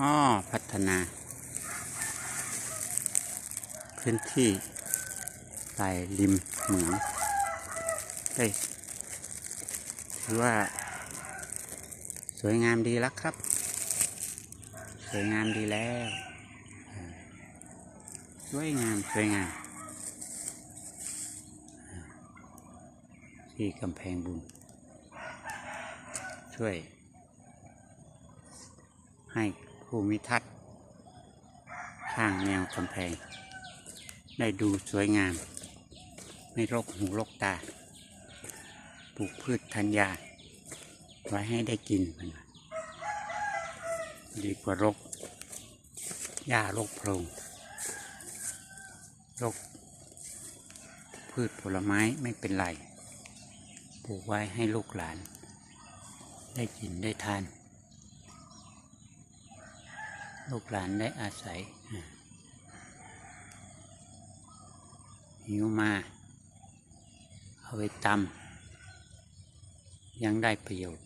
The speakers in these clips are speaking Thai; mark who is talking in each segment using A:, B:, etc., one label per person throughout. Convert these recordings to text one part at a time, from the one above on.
A: อ๋อพัฒนา พื้นที่ใต้ริมเหมืองได้ถือว่า สวยงามดีแล้วครับ สวยงามดีแล้ว สวยงาม สวยงาม ที่กำแพงบุญ ช่วยให้ ภูมิทัศน์ข้างแนวกำแพง ได้ดูสวยงาม ไม่รกหูรกตา ปลูกพืชธัญญา ไว้ให้ได้กินมันดีกว่ารกหญ้ารกโพรงรกพืชผลไม้ไม่เป็นไร ปลูกไว้ให้ลูกหลาน ได้กินได้ทาน ลูกหลานได้อาศัยหิวมา เอาไปตำยังได้ประโยชน์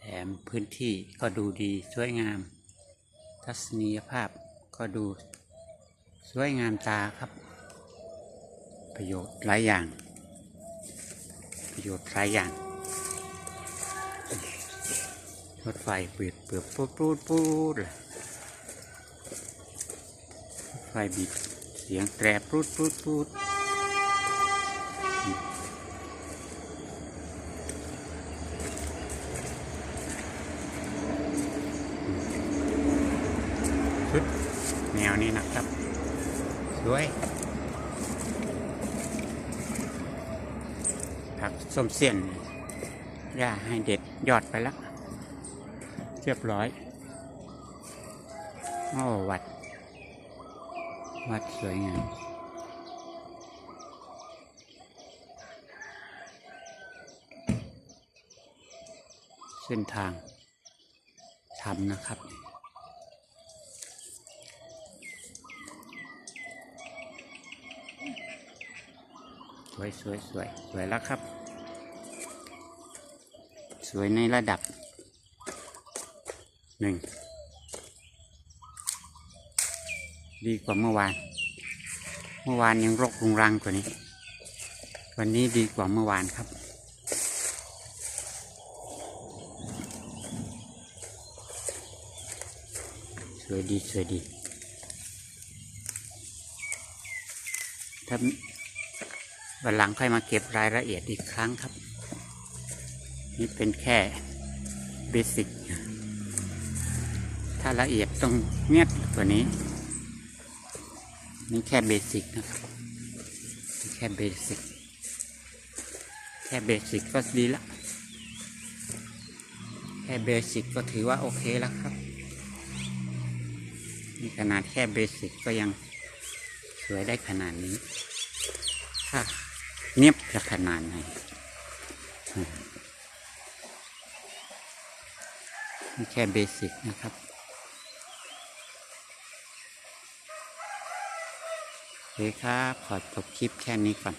A: แถมพื้นที่ก็ดูดีสวยงาม ทัศนียภาพก็ดูสวยงามตาครับ ประโยชน์หลายอย่าง ประโยชน์หลายอย่าง รถไฟเปิดเปิดปูดปูดปูดเลยรถไฟบีบเสียงแตรปูดปูดปูดชุดแนวนี้นะครับ สวยผักส้มเสียนย่าให้เด็ดยอดไปแล้ว เรียบร้อยโอ้วัด วัดสวยงามเส้นทางทำนะครับ สวยสวยสวยสวยแล้วครับ สวยในระดับ หนึ่งดีกว่าเมื่อวาน เมื่อวานยังรกรุงรังกว่านี้ วันนี้ดีกว่าเมื่อวานครับ สวยดีสวยดี ถ้าวันหลังค่อยมาเก็บรายละเอียดอีกครั้งครับ นี่เป็นแค่เบสิก ถ้าละเอียดต้องเนียดกว่านี้ นี่แค่เบสิกนะครับแค่เบสิกแค่เบสิกก็ดีละแค่เบสิกก็ถือว่าโอเคแล้วครับ นี่ขนาดแค่เบสิกก็ยังสวยได้ขนาดนี้ถ้าเนียบจะขนาดไหนนี่แค่เบสิกนะครับ โอเคครับ ขอจบคลิปแค่นี้ก่อน